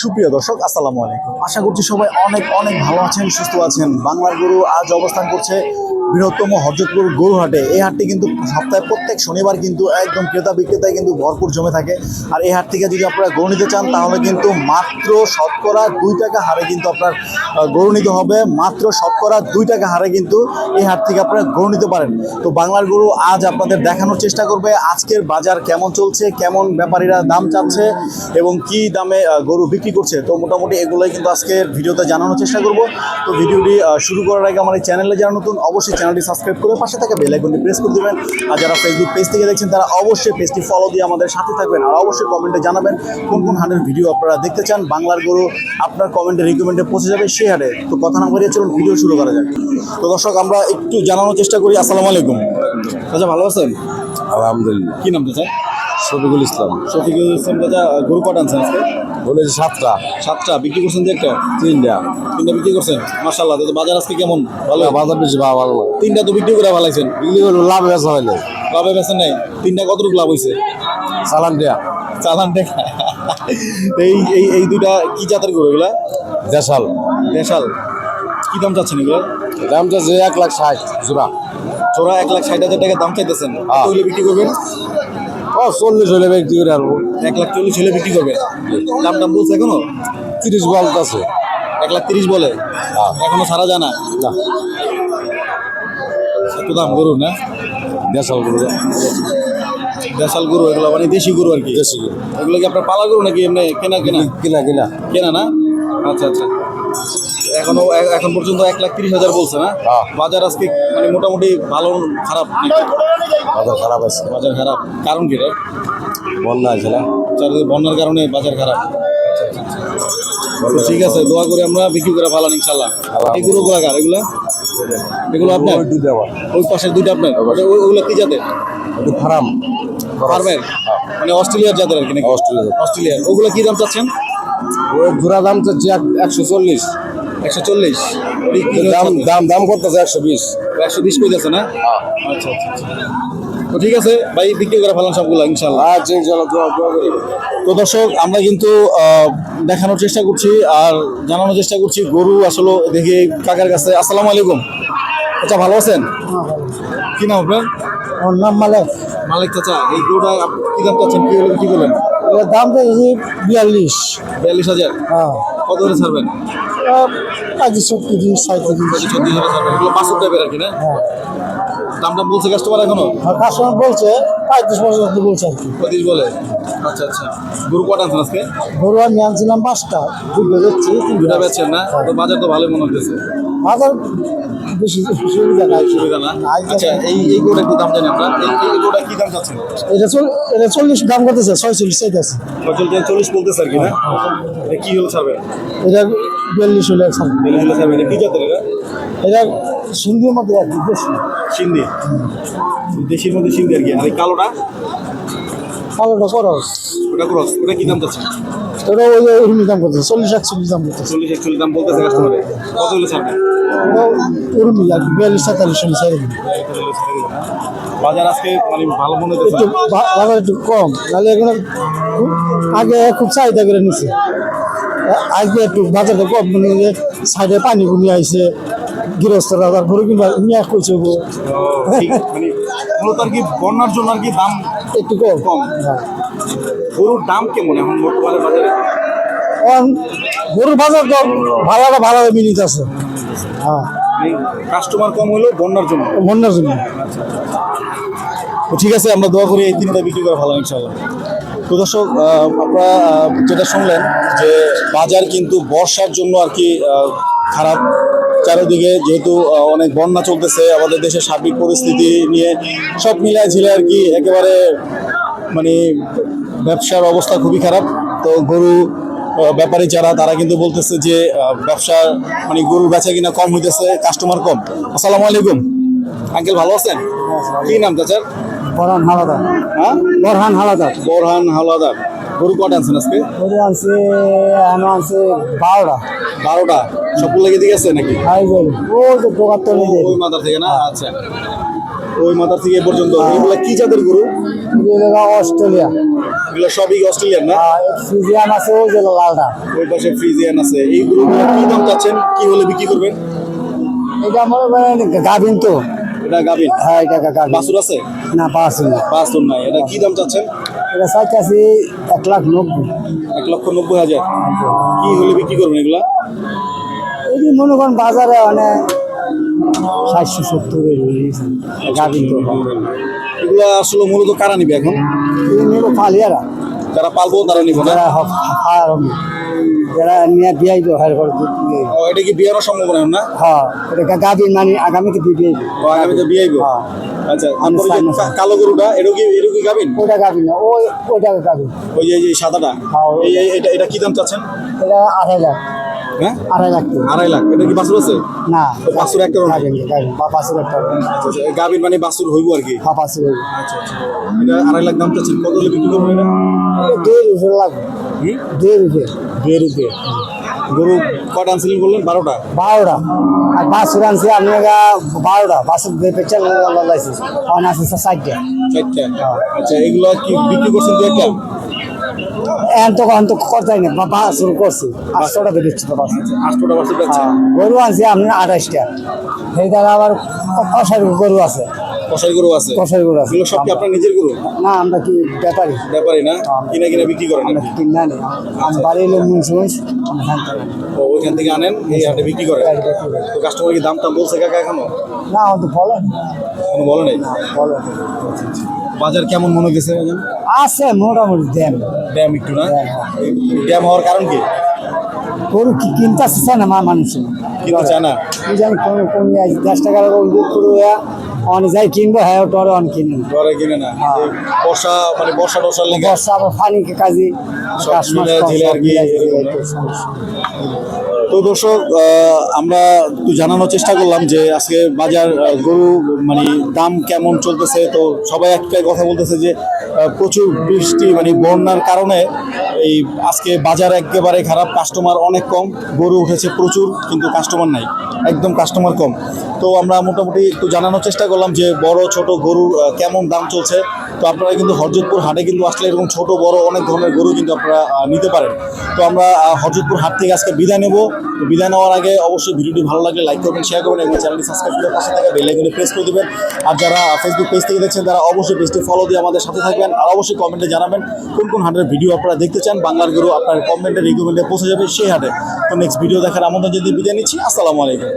সুপ্রিয় দর্শক, আসসালামু আলাইকুম। আশা করছি সবাই অনেক অনেক ভালো আছেন, সুস্থ আছেন। বাংলার গরু আজ অবস্থান করছে বৃহত্তম হরজতপুর গরু হাটে এই হাটটি কিন্তু সপ্তাহে প্রত্যেক শনিবার কিন্তু একদম ক্রেতা বিক্রেতায় কিন্তু ভরপুর জমে থাকে। আর এই হাট থেকে যদি আপনারা গরু নিতে চান, তাহলে কিন্তু মাত্র শতকরা দুই টাকা হারে কিন্তু আপনার গরু নিতে হবে। মাত্র শতকরা দুই টাকা হারে কিন্তু এই হাট থেকে আপনারা গরু নিতে পারেন। তো বাংলার গরু আজ আপনাদের দেখানোর চেষ্টা করবে, আজকের বাজার কেমন চলছে, কেমন ব্যাপারীরা দাম চাচ্ছে এবং কি দামে গরু বিক্রি করছে। তো মোটামুটি এগুলোই কিন্তু আজকের ভিডিওতে জানানোর চেষ্টা করব। তো ভিডিওটি শুরু করার আগে আমার এই চ্যানেলে যারা নতুন অবশ্যই চ্যানেলটি সাবস্ক্রাইব করে পাশে থাকা বেল আইকনটি প্রেস করে দেবেন। আর যারা ফেসবুক পেজ থেকে দেখছেন তারা অবশ্যই পেজটি ফলো দিয়ে আমাদের সাথে থাকবেন। আর অবশ্যই কমেন্টে জানাবেন কোন কোন হাটের ভিডিও আপনারা দেখতে চান। বাংলার গরু আপনার কমেন্টে রিকমেন্ডে পৌঁছে যাবে সেই হাটে। তো কথা না বাড়িয়ে চলুন ভিডিও শুরু করা যাক। তো দর্শক আমরা একটু জানানোর চেষ্টা করি। আসসালামু আলাইকুম। আচ্ছা ভালো আছেন? আলহামদুলিল্লাহ। কি নাম চাচা? শফিকুল ইসলাম। শফিকুল ইসলাম চাচা গরু কটা আনছেন আজকে বলেছি সাতটা। সাতটা বিক্রি করছেন যে একটা? তিনটা। তিনটা বিক্রি করছেন? মার্শাল্লাহ তো বাজার আজকে কেমন? ভালো? বাজার বেশি ভালো ভালো তিনটা তো বিক্রি করে ভালাইছেন বিক্রি করব লাভ বেচা হইলে লাভে বেছেন নাই। তিনটা কতটুকু লাভ হয়েছে চালান দেয়া। চালান দেখা এই এই এই দুইটা কি জাতের গরু এগুলা? দেশাল। দেশাল। কি দাম চাচ্ছেন এগুলো? দামটা যে এক লাখ ষাট জোড়া। জোড়া এক লাখ ষাট হাজার টাকা দাম চাইতেছেন। হ্যাঁ। বিক্রি করবেন? চল্লিশ হলে বিক্রি করে আনব। এক লাখ চল্লিশ হলে বিক্রি করবে? দাম দাম বলছে এখনও? তিরিশ বলতে আছে। এক লাখ তিরিশ বলে। এখনও সারা জানা না। এত দাম গরু না? দেশাল গরু। দেশাল গরু এগুলো মানে দেশি গরু আর কি? দেশি গরু। এগুলো কি আপনার পালা গরু নাকি এমনি কেনা কেনা? কিনা কিনা। কেনা না? আচ্ছা আচ্ছা। এখনও এখন পর্যন্ত এক লাখ তিরিশ হাজার বলছে না? হ্যাঁ। বাজার আজকে মানে মোটামুটি ভালো খারাপ বাজার খারাপ আছে। বাজার খারাপ। কারণ কি রে? বন্যা আছে না? বন্যার কারণে বাজার খারাপ। ঠিক আছে দোয়া করে আমরা বিক্রি করে ভালো ইনশাল্লাহ এগুলো গুলা কার এগুলা? এগুলো আপনার? ওই দুধ দেওয়া ওই পাশের দুইটা আপনার? ওগুলো কি জাতের? একটু ফার্ম। ফার্মের? মানে অস্ট্রেলিয়ার জাতের আর কি অস্ট্রেলিয়া অস্ট্রেলিয়ার। ওগুলো কি দাম চাচ্ছেন? ওই জোড়া দাম চাচ্ছে একশো চল্লিশ। একশো চল্লিশ। দাম দাম দাম করতেছে একশো বিশ। একশো বিশ কইতেছে না? আচ্ছা আচ্ছা আচ্ছা। তো ঠিক আছে ভাই বিক্রি করে ফেলাম সবগুলো ইনশাল্লাহ দোয়া দোয়া করি। তো দর্শক আমরা কিন্তু দেখানোর চেষ্টা করছি আর জানানোর চেষ্টা করছি। গরু আসলে দেখি কাকার কাছে। আসসালামু আলাইকুম। আচ্ছা ভালো আছেন? কি নাম আপনার? ওর নাম মালিক। মালিক চাচা এই গরুটা আপ- কি দাম চাচ্ছেন? কি হলে কি করবেন এর দাম চাইছি বিয়াল্লিশ। বিয়াল্লিশ হাজার। হ্যাঁ। কত করে ছাড়বেন? দিন ছত্রিশ সাঁত্রিশ চল্লিশ হাজার ছাড়বেন। এগুলো পাঁচশো টাইপের আর কি না? হ্যাঁ। দাম দাম বলছে কাস্টমার এখনও? কাস্টমার বলছে পঁয়ত্রিশ পর্যন্ত বলছে আর কি। পঁচিশ বলে? আচ্ছা আচ্ছা। গরু কটা আনছেন আজকে? গরু আমি আনছিলাম পাঁচটা। দুটো বেচছি দুটা বেচছেন না? তো বাজার তো ভালোই মনে হতেছে বাজার বেশি সুবিধা নাই। সুবিধা না? আচ্ছা এই এই গরুটা একটু দাম জানি আমরা? এই এই কি দাম চাচ্ছেন এটা চল এটা চল্লিশ দাম করতেছে ছয়চল্লিশ চাইতেছে পঁয়তাল্লিশ চল্লিশ বলতেছে আর কি না? কি হলে ছাড়বে? এটা বিয়াল্লিশ হলে ছাড়বে। বেলে হলে ছাড়বে এটা কি জাতের এটা? এটা সিন্ধির মধ্যে আর কি বেশি সিন্ধি। দেশির মধ্যে সিন্ধি আর কি আর এই কালোটা? কালোটা খরচ ওটা ক্রস ওটা কি দাম চাচ্ছে এটা ওই এরকমই দাম চল্লিশ একচল্লিশ দাম করতেছে। চল্লিশ একচল্লিশ দাম বলতেছে কাস্টমারে কত হলে ছাড়বে? এরকমই আর বিয়াল্লিশ সাতাল্লিশ হলে ছাড়বে। বাজার আজকে মানে ভালো মনে হতেছে বাজার একটু কম এখন আগে খুব চাহিদা করে নিছে। আজকে একটু বাজারটা কম মানে সাইডে পানি কমিয়ে আইছে গৃহস্থরা তার গরু কিনবা নিয়ে কইছে মূলত আর কি বন্যার জন্য আর কি দাম একটু কম। গরুর দাম কেমন এখন বর্তমানে বাজারে? গরুর বাজার তো ভাড়াটা ভাড়াটা মিনিট আছে। হ্যাঁ। কাস্টমার কম হলেও বন্যার জন্য। বন্যার জন্য। ঠিক আছে আমরা দোয়া করি এই তিনটা বিক্রি করা ভালো ইনশাল্লাহ তো দর্শক আপনারা যেটা শুনলেন যে বাজার কিন্তু বর্ষার জন্য আর কি খারাপ। চারিদিকে যেহেতু অনেক বন্যা চলতেছে আমাদের দেশের সার্বিক পরিস্থিতি নিয়ে সব মিলায় ঝিলে আর কি একেবারে মানে ব্যবসার অবস্থা খুবই খারাপ। তো গরু ব্যাপারী যারা তারা কিন্তু বলতেছে যে ব্যবসা মানে গরু বেচা কিনা কম হইতেছে কাস্টমার কম। আসসালামু আলাইকুম। আঙ্কেল ভালো আছেন? কি নাম চাচার? বরহান হালাদার। হ্যাঁ? বরহান হালাদার। বোরহান হাওলাদার গরু কটা আনছেন আজকে? গরু আনছে আমি আনছে বারোটা। বারোটা? সবগুলো লেগে দিকে আছে নাকি? হাই গরু ও তো দোকান তো ওই মাথার থেকে না? আচ্ছা। ওই মাথা থেকে পর্যন্ত। এগুলো কি জাতের গরু? অস্ট্রেলিয়া। এগুলো সবই অস্ট্রেলিয়ান না? ফিজিয়ান আছে ওই যে লালটা। ওই পাশে ফ্রিজিয়ান আছে। এই গরুগুলো কি দাম চাচ্ছেন? কি হলে বিক্রি করবেন? এটা করেন গাভিন তো। এটা গাবিন হ্যাঁ এটা গাভিন। বাছুর আছে? না পাঁচ না। বাছুর নাই। এটা কি দাম চাচ্ছেন? এটা চাইতেছি এক লাখ নব্বই। এক লক্ষ নব্বই হাজার। কি হলে বিক্রি করবেন এগুলা? এটি মনে করেন বাজারে অনেক ষাটশো সত্তর গাভিন তো এগুলা আসলে মূলত কারা নিবে এখন? এই নিব ফালিয়ারা যারা পালবো তারা নিবে না? যারা যারা নিয়ে বিয়াই তো হার ও, এটা কি বিয়ানোর সম্ভাবনা না? হ্যাঁ এটা গাভিন মানে আগামীতে বিয়ে ও, আগামীতে বিয়াইবো হ্যাঁ। আচ্ছা কালো গরুটা এটা কি এটা কি ওটা গাভিন না ওই ওইটা গাভিন। ওই যে সাদাটা? হ্যাঁ, এই এটা এটা কি দাম চাচ্ছেন? এটা আড়াই লাখ। হ্যাঁ? আড়াই লাখ আড়াই লাখ। এটা কি বাছুর আছে? না। তো বাছুর একটা গাভিন একটা আচ্ছা আচ্ছা মানে বাছুর হইব আর কি? বা পাঁচের আচ্ছা আচ্ছা। এটা আড়াই লাখ দাম চাচ্ছেন। কত হলে বিক্রি করবেন এটা? দুই রুপে লাগবে। দুই রুপে রুপে গরু কটা আনছিলেন বললেন? বারোটা? বারোটা। আর বাসুর আনছি আপনার বারোটা। বাসের পেছন লাইসেন্স আছে চারটে। চারটা? আচ্ছা এগুলো কি বিক্রি করছেন দু একটা? এখন তো এখন তো কথাই নেই। বাসুর করছি। আটশোটা বেরোচ্ছি তো বাসুর আটশোটা বাছুর গরু আনছি আপনার আঠাশটা। সেই দ্বারা আবার কষার গরু আছে। কষাই গরু আছে। কষার গরু আছে। এগুলো সব কি আপনার নিজের গরু? না আমরা কি ব্যাপারী? ব্যাপারে না? কিনা কিনা বিক্রি করেন আমরা কিনা নেই আমি বাড়ির লোক মুন্সি মুন্সি আমরা জানতে পারি না। ও, ওইখান থেকে আনেন এই হাটে বিক্রি করেন? তো কাস্টমার কি দাম টাম বলছে কাকা এখনও? না আমার তো বলেন এখনও বলে নাই? বলেন বাজার কেমন মনে গেছে আছে মোটামুটি দেন ড্যাম একটু না? ড্যাম হওয়ার কারণ কি? গরু কি কিনতে আসছে না মা মানুষ কিনতে চায় না? কি জানি কোন কোন আছে দশ টাকার দুধ করে অন যাই কিনবো হ্যাঁ টরে অন কিনে না। ঘরে কিনে না? বর্ষা মানে বর্ষা টর্ষার লেগে বর্ষা আবার পানি কাজে সব মিলে ঝিলে আর কি তো দর্শক আমরা একটু জানানোর চেষ্টা করলাম যে আজকে বাজার গরু মানে দাম কেমন চলতেছে? তো সবাই একটাই কথা বলতেছে যে প্রচুর বৃষ্টি মানে বন্যার কারণে এই আজকে বাজার একেবারে খারাপ কাস্টমার অনেক কম, গরু উঠেছে প্রচুর, কিন্তু কাস্টমার নাই, একদম কাস্টমার কম। তো আমরা মোটামুটি একটু জানানোর চেষ্টা করলাম যে বড়, ছোট গরুর কেমন দাম চলছে তো আপনারা কিন্তু হরজতপুর হাটে কিন্তু আসলে এরকম ছোট, বড় অনেক ধরনের গরু কিন্তু আপনারা নিতে পারেন। তো আমরা হরজতপুর হাট থেকে আজকে বিদায় নেব। বিদায় নেওয়ার আগে অবশ্যই ভিডিওটি ভালো লাগলে লাইক করবেন শেয়ার করবেন এবং চ্যানেলটি সাবস্ক্রাইব করে পাশে থাকা বেল আইকনে প্রেস করে দেবেন। আর যারা ফেসবুক পেজ থেকে দেখছেন, তারা অবশ্যই পেজটি ফলো দিয়ে আমাদের সাথে থাকবেন। আর অবশ্যই কমেন্টে জানাবেন কোন কোন হাটের ভিডিও আপনারা দেখতে চান। বাংলার গরু আপনার কমেন্টে রিকমেন্টে পৌঁছে যাবে সেই হাটে। তো নেক্সট ভিডিও দেখার আমন্ত্রণ যদি বিদায় নিচ্ছি। আসসালামু আলাইকুম।